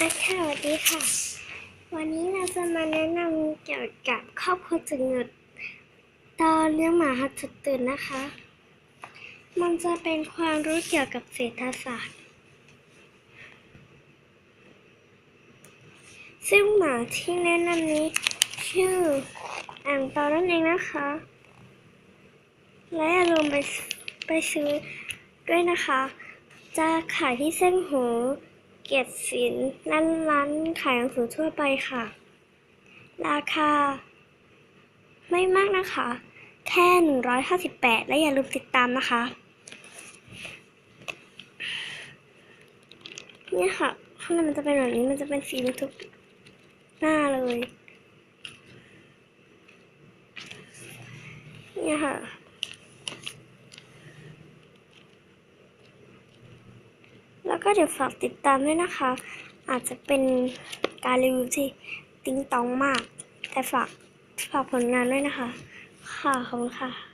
ค่ะสวัสดีค่ะ วันนี้เราจะมาแนะนำเกี่ยวกับครอบครัวจุดเงิดตอนเลี้ยงหมาหัดจุดตื่นนะคะ มันจะเป็นความรู้เกี่ยวกับเศรษฐศาสตร์ ซึ่งหมาที่แนะนำนี้ ชื่ออ่างเปานั่นเองนะคะ และอย่าลืมไปไปซื้อด้วยนะคะ จะขายที่เส้นหู เกียรติศิลป์ร้านร้านขายหนังสือทั่วไปค่ะ ราคา ไม่มากนะคะ แค่ 158 และอย่าลืมติดตามนะคะ เนี่ยค่ะ ข้างในมันจะเป็นแบบนี้มันจะเป็นสีทุกหน้าเลย เนี่ยค่ะ แล้วก็เดี๋ยวฝากติดตามด้วยนะคะ อาจจะเป็นการรีวิวที่ติ้งตองมาก แต่ฝากฝากผลงานด้วยนะคะ ค่ะขอบคุณค่ะ